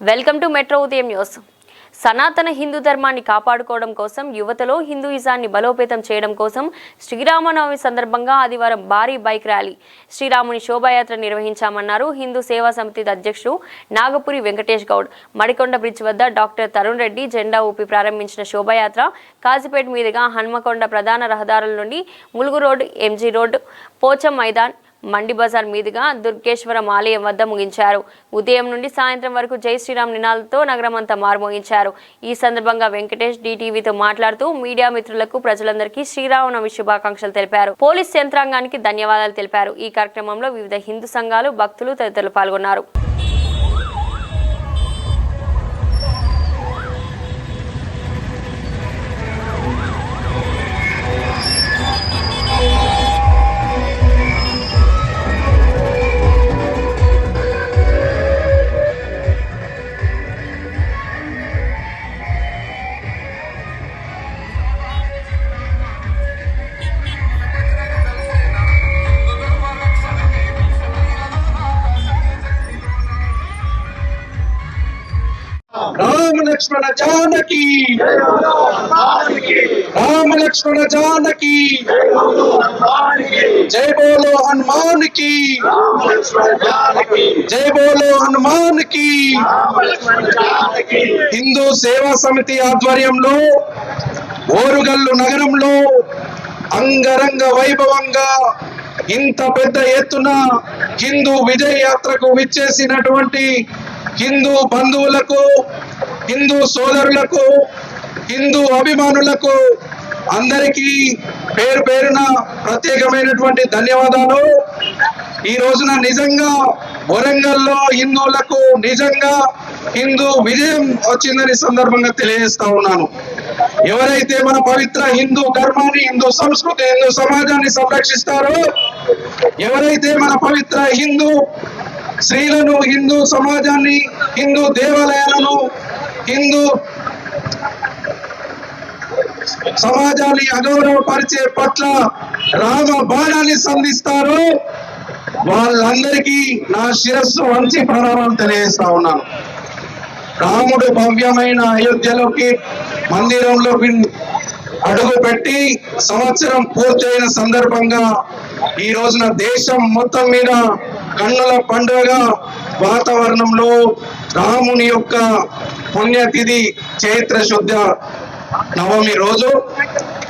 Welcome to metro Udayam news. సనాతన హిందూ ధర్మాన్ని కాపాడుకోవడం కోసం యువతలో హిందూయిజాన్ని బలోపేతం చేయడం కోసం శ్రీరామనవమి సందర్భంగా ఆదివారం భారీ బైక్ ర్యాలీ. శ్రీరాముని శోభాయాత్ర నిర్వహించామన్నారు హిందూ సేవా సమితి అధ్యక్షుడు నాగపురి వెంకటేష్ గౌడ్. మడికొండ బ్రిడ్జ్ వద్ద డాక్టర్ తరుణ్ రెడ్డి జెండా ఊపి ప్రారంభించిన శోభాయాత్ర కాజీపేట మీదుగా హన్మకొండ ప్రధాన రహదారుల నుండి Mulugu road MG road Pocham Maidan Mandi Bazar మీదుగా దుర్గేశ్వరం ఆలయం వద్ద ముగించారు. ఉదయం నుండి సాయంత్రం వరకు జై శ్రీరామ్ నినాలతో నగరమంతా మారుమోగించారు. ఈ సందర్భంగా వెంకటేష్ డిటీవీతో మాట్లాడుతూ మీడియా మిత్రులకు ప్రజలందరికీ శ్రీరామనవమి శుభాకాంక్షలు తెలిపారు. పోలీస్ యంత్రాంగానికి ధన్యవాదాలు తెలిపారు. ఈ కార్యక్రమంలో వివిధ హిందూ సంఘాలు భక్తులు తదితరులు పాల్గొన్నారు. లక్ష్మణ జానకి! రామ లక్ష్మణ జానకి! జై బోలో హనుమాన్కి జై బోలో హనుమాన్కి హిందూ సేవా సమితి ఆధ్వర్యంలో ఓరుగల్లు నగరంలో అంగరంగ వైభవంగా ఇంత పెద్ద ఎత్తున హిందూ విజయ యాత్రకు విచ్చేసినటువంటి హిందూ బంధువులకు హిందూ సోదరులకు హిందూ అభిమానులకు అందరికీ పేరు పేరున ప్రత్యేకమైనటువంటి ధన్యవాదాలు. ఈ రోజున నిజంగా వరంగల్లో హిందువులకు నిజంగా హిందూ విజయం వచ్చిందని సందర్భంగా తెలియజేస్తా ఉన్నాను. ఎవరైతే మన పవిత్ర హిందూ ధర్మాన్ని హిందూ సంస్కృతి హిందూ సమాజాన్ని సంరక్షిస్తారో ఎవరైతే మన పవిత్ర హిందూ స్త్రీలను హిందూ సమాజాన్ని హిందూ దేవాలయాలను హిందూ సమాజాన్ని అగౌరవపరిచే పట్ల రామ బాణాన్ని సంధిస్తారు వాళ్ళందరికీ నా శిరస్సు వంచి ప్రణామాలు తెలియజేస్తా ఉన్నాను. రాముడు భవ్యమైన అయోధ్యలోకి మందిరంలోకి అడుగు పెట్టి సంవత్సరం పూర్తయిన సందర్భంగా ఈ రోజున దేశం మొత్తం మీద కన్నుల పండుగ వాతావరణంలో రాముని యొక్క పుణ్యతిథి చైత్ర శుద్ధ నవమి రోజు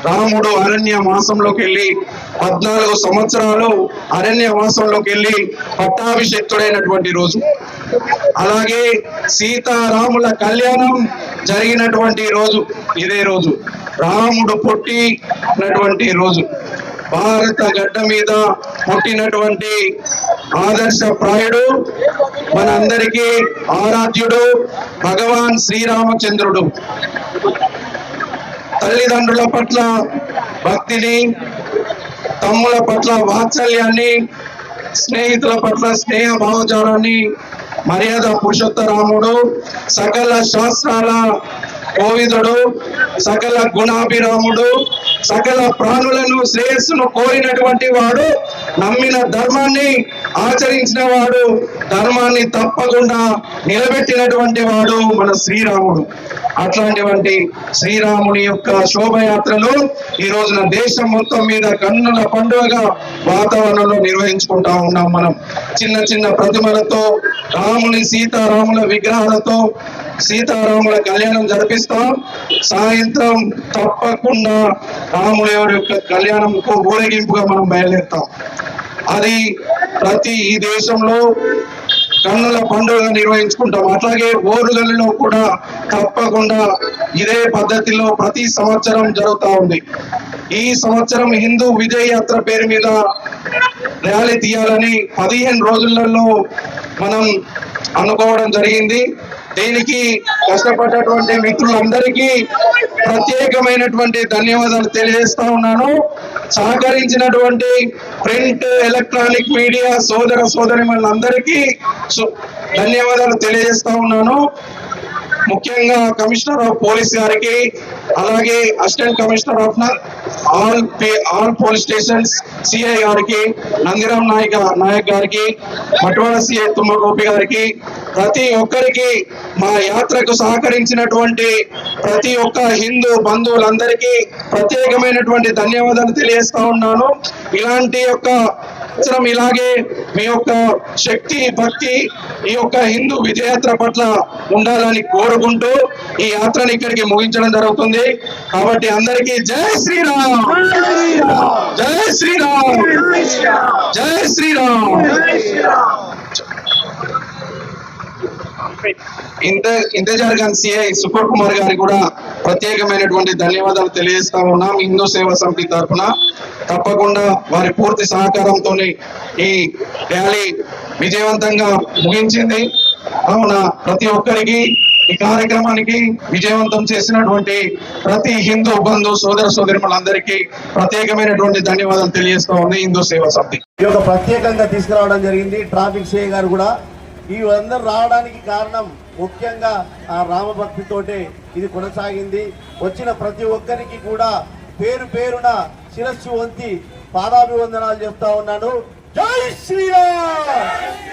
రాముడు అరణ్య మాసంలోకి వెళ్ళి పద్నాలుగు సంవత్సరాలు అరణ్య మాసంలోకి వెళ్ళి పట్టాభిషక్తుడైనటువంటి రోజు. అలాగే సీతారాముల కళ్యాణం జరిగినటువంటి రోజు ఇదే రోజు. రాముడు పుట్టినటువంటి రోజు. భారత గడ్డ మీద పుట్టినటువంటి ఆదర్శ ప్రాయుడు మనందరికీ ఆరాధ్యుడు భగవాన్ శ్రీరామచంద్రుడు. తల్లిదండ్రుల పట్ల భక్తిని తమ్ముల పట్ల వాత్సల్యాన్ని స్నేహితుల పట్ల స్నేహ భావజాలాన్ని మర్యాద పురుషోత్తరాముడు సకల శాస్త్రాల కోవిదుడు సకల గుణాభిరాముడు సకల ప్రాణులను శ్రేయస్సును కోరినటువంటి వాడు నమ్మిన ధర్మాన్ని ఆచరించిన వాడు ధర్మాన్ని తప్పకుండా నిలబెట్టినటువంటి వాడు మన శ్రీరాముడు. అట్లాంటివంటి శ్రీరాముని యొక్క శోభయాత్రలు ఈ రోజున దేశం మొత్తం మీద కన్నుల పండుగగా వాతావరణంలో నిర్వహించుకుంటా ఉన్నాం మనం. చిన్న చిన్న ప్రతిమలతో రాముని సీతారాముల విగ్రహాలతో సీతారాముల కళ్యాణం జరిపిస్తాం. సాయంత్రం తప్పకుండా రాముల యొక్క కళ్యాణంకు ఊరేగింపుగా మనం బయలుదేరుతాం. అది ప్రతి ఈ దేశంలో కన్నుల పండుగ నిర్వహించుకుంటాం. అట్లాగే ఓరుగల్లిలో కూడా తప్పకుండా ఇదే పద్ధతిలో ప్రతి సంవత్సరం జరుగుతూ ఉంది. ఈ సంవత్సరం హిందూ విజయ యాత్ర పేరు మీద ర్యాలీ తీయాలని పదిహేను రోజులలో మనం అనుకోవడం జరిగింది. దీనికి కష్టపడ్డటువంటి మిత్రులందరికీ ప్రత్యేకమైనటువంటి ధన్యవాదాలు తెలియజేస్తా ఉన్నాను. సహకరించినటువంటి ప్రింట్ ఎలక్ట్రానిక్ మీడియా సోదర సోదరి మనందరికీ ధన్యవాదాలు తెలియజేస్తా ఉన్నాను. ముఖ్యంగా కమిషనర్ ఆఫ్ పోలీస్ గారికి అలాగే assistant commissioner of all all police stations CI గారికి నందిరామ్ నాయక్ నాయక్ గారికి మట్వాడ సిఐ తుమ్మగోపి గారికి ప్రతి ఒక్కరికి మా యాత్రకు సహకరించినటువంటి ప్రతి ఒక్క హిందూ బంధువులందరికీ ప్రత్యేకమైనటువంటి ధన్యవాదాలు తెలియజేస్తా ఉన్నాను. ఇలాంటి యొక్క సంవత్సరం ఇలాగే మీ యొక్క శక్తి భక్తి ఈ యొక్క హిందూ విజయయాత్ర పట్ల ఉండాలని కోరుకుంటూ ఈ యాత్రని ఇక్కడికి ముగించడం జరుగుతుంది. కాబట్టి అందరికీ జై శ్రీరామ్! జై శ్రీరామ్! జై శ్రీరామ్! ఇంత ఇంతజార్ సిఐ సుపర్ కుమార్ గారికి కూడా ప్రత్యేకమైనటువంటి ధన్యవాదాలు తెలియజేస్తా ఉన్నాం హిందూ సేవా సమితి తరఫున. తప్పకుండా వారి పూర్తి సహకారంతో ఈ ర్యాలీ విజయవంతంగా ముగించింది. కావున ప్రతి ఒక్కరికి ఈ కార్యక్రమానికి విజయవంతం చేసినటువంటి ప్రతి హిందూ బంధు సోదర సోదరిమలందరికీ ప్రత్యేకమైనటువంటి ధన్యవాదాలు తెలియజేస్తా ఉంది హిందూ సేవా సమితి. ఈ యొక్క ప్రత్యేకంగా తీసుకురావడం జరిగింది. ట్రాఫిక్ సిఐ గారు కూడా ఇవందరూ రావడానికి కారణం ముఖ్యంగా ఆ రామభక్తితోటే ఇది కొనసాగింది. వచ్చిన ప్రతి ఒక్కరికి కూడా పేరు పేరున శిరస్సు వంతి పాదాభివందనాలు చెప్తా ఉన్నాను. జై శ్రీరామ్!